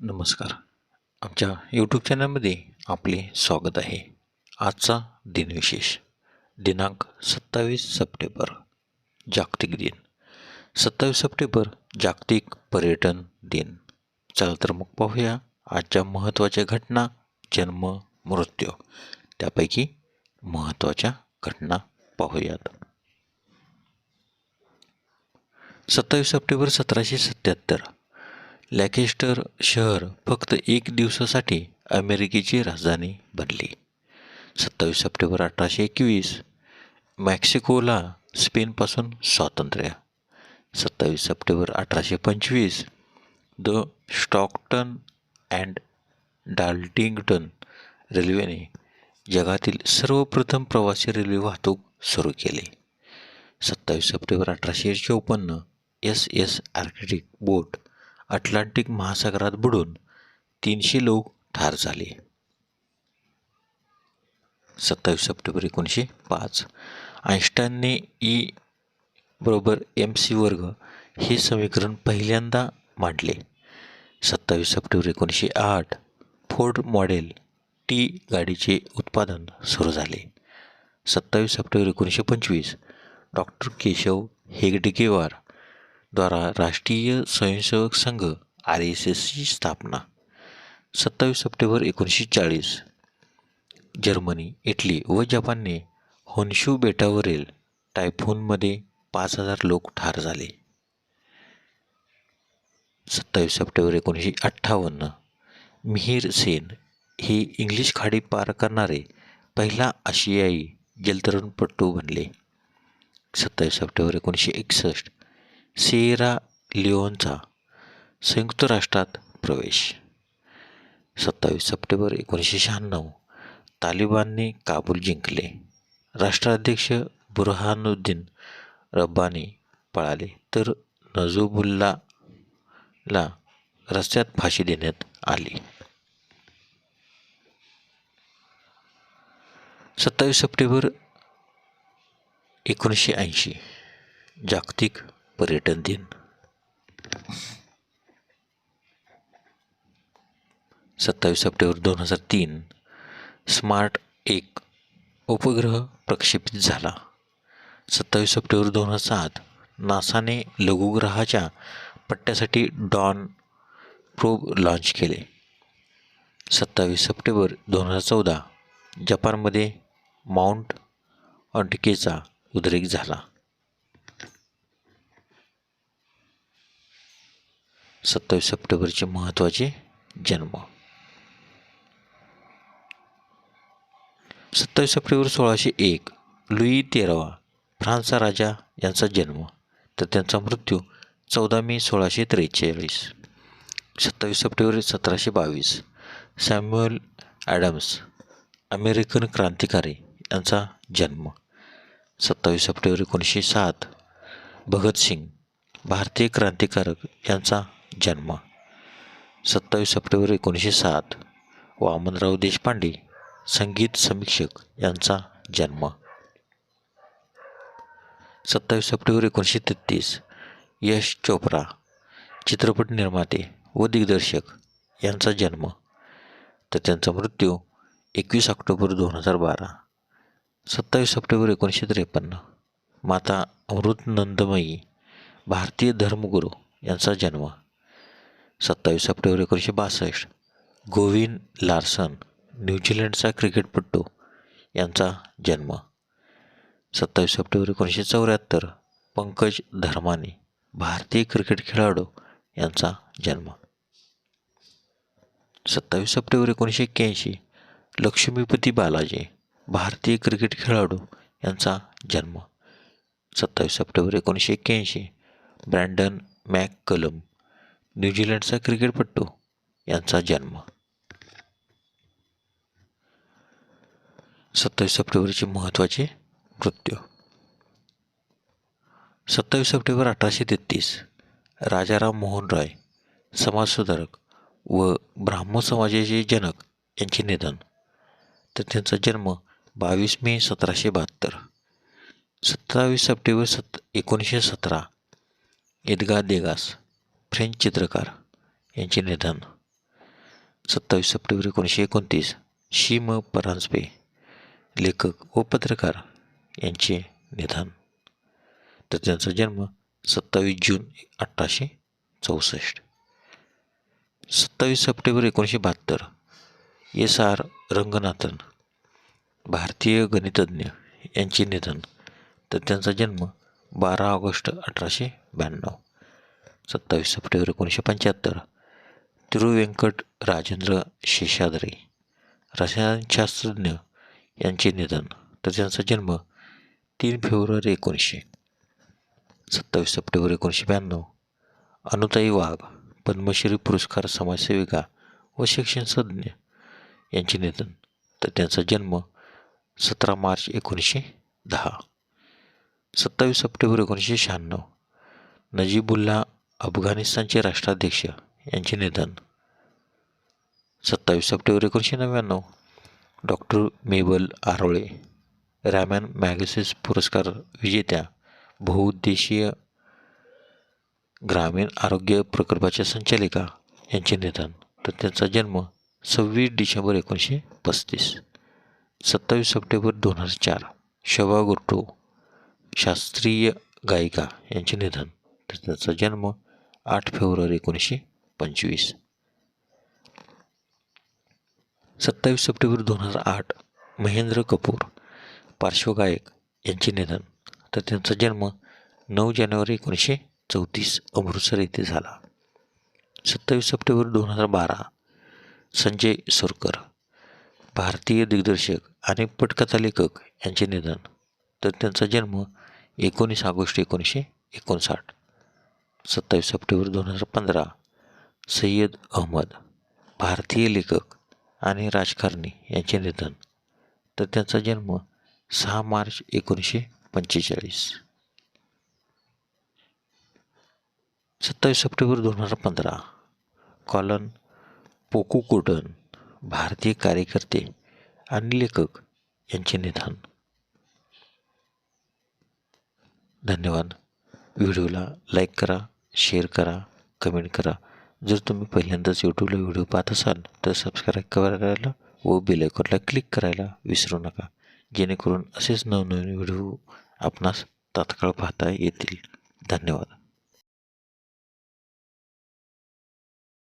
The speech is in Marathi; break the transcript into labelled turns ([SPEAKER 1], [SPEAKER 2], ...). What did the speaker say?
[SPEAKER 1] नमस्कार. आमच्या यूट्यूब चॅनलमध्ये आपले स्वागत आहे. आजचा दिनविशेष दिनांक सत्तावीस सप्टेंबर जागतिक दिन. सत्तावीस सप्टेंबर जागतिक पर्यटन दिन. चला तर मग पाहूया आजच्या महत्त्वाच्या घटना जन्म मृत्यू. त्यापैकी महत्त्वाच्या घटना पाहूयात. सत्तावीस सप्टेंबर सतराशे सत्याहत्तर लॅकेस्टर शहर फक्त एक दिवसासाठी अमेरिकेची राजधानी बनली. सत्तावीस सप्टेंबर अठराशे एकवीस मॅक्सिकोला स्पेनपासून स्वातंत्र्य. सत्तावीस सप्टेंबर अठराशे पंचवीस द स्टॉकटन अँड डाल्टिंग्टन रेल्वेने जगातील सर्वप्रथम प्रवासी रेल्वे वाहतूक सुरू केली. सत्तावीस सप्टेंबर अठराशे चौपन्न S S Arctic boat Atlantic महासागरात बुडून तीनशे लोक ठार झाले. सत्तावीस सप्टेंबर एकोणीसशे पाच. आईन्स्टाईनने ई बरोबर एम सी वर्ग हे समीकरण पहिल्यांदा मांडले. सत्तावीस सप्टेंबर एकोणीसशे आठ फोर्ड मॉडेल टी गाडीचे उत्पादन सुरू झाले. सत्तावीस सप्टेंबर एकोणीसशे पंचवीस डॉक्टर केशव हेगडेकेवार द्वारा राष्ट्रीय स्वयंसेवक संघ आर एस एसची स्थापना सत्तावीस सप्टेंबर एकोणीसशे चाळीस. जर्मनी इटली व जपानने होन्शू बेटावरील टायफूनमध्ये पाच हजार लोक ठार झाले. सत्तावीस सप्टेंबर एकोणीसशे अठ्ठावन्न मिहीर सेन हे इंग्लिश खाडी पार करणारे पहिला आशियाई जलतरणपटू बनले. सत्तावीस सप्टेंबर एकोणीसशे एकसष्ट सेरा लिओनचा संयुक्त राष्ट्रात प्रवेश. सत्तावीस सप्टेंबर एकोणीसशे शहाण्णव तालिबानने काबूल जिंकले. राष्ट्राध्यक्ष बुरहानुद्दीन रब्बानी पळाले तर नजुबुल्लाला रस्त्यात फाशी देण्यात आली. सत्तावीस सप्टेंबर एकोणीसशे ऐंशी जागतिक पर्यटन दिन. सत्तावीस सप्टेंबर दोन हजार तीन स्मार्ट एक उपग्रह प्रक्षेपित झाला. सत्तावीस सप्टेंबर दोन हजार सात नासाने लघुग्रहाच्या पट्ट्यासाठी डॉन प्रोब लॉन्च केले. सत्तावीस सप्टेंबर दोन हजार चौदा जपानमध्ये माउंट ऑन्टिकेचा उद्रेक झाला. सत्तावीस सप्टेंबरचे महत्त्वाचे जन्म. सत्तावीस सप्टेंबर सोळाशे एक लुई तेरावा फ्रान्सचा राजा यांचा जन्म. तर त्यांचा मृत्यू चौदा मे सोळाशे त्रेचाळीस. सत्तावीस सप्टेंबर सतराशे बावीस सॅम्युअल ॲडम्स अमेरिकन क्रांतिकारी यांचा जन्म. सत्तावीस सप्टेंबर एकोणीसशे सात भगतसिंग भारतीय क्रांतिकारक यांचा जन्म. सत्तावीस सप्टेंबर एकोणीसशे सात. वामनराव देशपांडे संगीत समीक्षक यांचा जन्म. सत्तावीस सप्टेंबर एकोणीसशे तेहतीस. यश चोप्रा चित्रपट निर्माते व दिग्दर्शक यांचा जन्म. तर त्यांचा मृत्यू एकवीस ऑक्टोबर दोन हजार बारा. सत्तावीस सप्टेंबर एकोणीसशे त्रेपन्न. माता अमृतनंदमयी भारतीय धर्मगुरू यांचा जन्म. सत्तावीस सप्टेंबर एकोणीसशे बासष्ट. गोविंद लार्सन न्यूझीलंडचा क्रिकेटपटू यांचा जन्म. सत्तावीस सप्टेंबर एकोणीसशे चौऱ्याहत्तर पंकज धर्माने भारतीय क्रिकेट खेळाडू यांचा जन्म. सत्तावीस सप्टेंबर एकोणीसशे एक्क्याऐंशी लक्ष्मीपती बालाजी भारतीय क्रिकेट खेळाडू यांचा जन्म. सत्तावीस सप्टेंबर एकोणीसशे एक्क्याऐंशी ब्रँडन मॅक कलम न्यूझीलंडचा क्रिकेटपटू यांचा जन्म. सत्तावीस सप्टेंबरचे महत्त्वाचे मृत्यू. सत्तावीस सप्टेंबर अठराशे तेहतीस राजाराम मोहन रॉय समाजसुधारक व ब्राह्मण समाजाचे जनक यांचे निधन. तर त्यांचा जन्म बावीस मे सतराशे बहात्तर. सत्तावीस सप्टेंबर सत एकोणीसशे सतरा एदगा देगास. फ्रेंच चित्रकार यांचे निधन सत्तावीस सप्टेंबर एकोणीसशे एकोणतीस शी म परांजपे लेखक व पत्रकार यांचे निधन. तर त्यांचा जन्म सत्तावीस जून अठराशे चौसष्ट. सत्तावीस सप्टेंबर एकोणीसशे बहात्तर एस आर रंगनाथन भारतीय गणितज्ञ यांचे निधन. तर त्यांचा जन्म बारा ऑगस्ट अठराशे ब्याण्णव. सत्तावीस सप्टेंबर एकोणीसशे पंच्याहत्तर. तिरुवेंकट राजेंद्र शेषाद्रे. रसायनशास्त्रज्ञ यांचे निधन. तर त्यांचा जन्म तीन फेब्रुवारी एकोणीसशे सत्तावीस सप्टेंबर एकोणीसशे ब्याण्णव. अनुताई वाघ पद्मश्री पुरस्कार समाजसेविका व शिक्षणसज्ञ यांचे निधन. तर त्यांचा जन्म सतरा मार्च एकोणीसशे दहा. सत्तावीस सप्टेंबर एकोणीसशे शहाण्णव. नजीबुल्ला अफगाणिस्तानचे राष्ट्राध्यक्ष यांचे निधन. सत्तावीस सप्टेंबर एकोणीसशे नव्याण्णव डॉक्टर मेबल आरोळे रॅमॅन मॅगसेस पुरस्कार विजेत्या बहुउद्देशीय ग्रामीण आरोग्य प्रकल्पाच्या संचालिका यांचे निधन. तर त्यांचा जन्म सव्वीस डिसेंबर एकोणीसशे पस्तीस. सत्तावीस सप्टेंबर दोन हजार चार शोभा गुर्टू शास्त्रीय गायिका यांचे निधन. तर त्यांचा जन्म आठ फेब्रुवारी एकोणीसशे पंचवीस. सत्तावीस सप्टेंबर दोन हजार आठ महेंद्र कपूर पार्श्वगायक यांचे निधन. तर त्यांचा जन्म नऊ जानेवारी एकोणीसशे चौतीस अमृतसर येथे झाला. सत्तावीस सप्टेंबर दोन हजार बारा संजय सुरकर भारतीय दिग्दर्शक आणि पटकथा लेखक यांचे निधन. तर त्यांचा जन्म एकोणीस ऑगस्ट एकोणीसशे एकोणसाठ. सत्तावीस सप्टेंबर दोन हजार पंधरा. सय्यद अहमद भारतीय लेखक आणि राजकारणी यांचे निधन. तर त्यांचा जन्म सहा मार्च एकोणीसशे पंचेचाळीस. सत्तावीस सप्टेंबर दोन हजार पंधरा. कॉलन पोकुकोटन भारतीय कार्यकर्ते आणि लेखक यांचे निधन. धन्यवाद. व्हिडिओला लाईक करा शेअर करा कमेंट करा. जर तुम्ही पहिल्यांदाच यूट्यूबला व्हिडिओ पाहत असाल तर सबस्क्राईब करायला व बेलायकॉनला क्लिक करायला विसरू नका. जेणेकरून असेच नवनवीन व्हिडिओ आपणास तात्काळ पाहता येतील. धन्यवाद.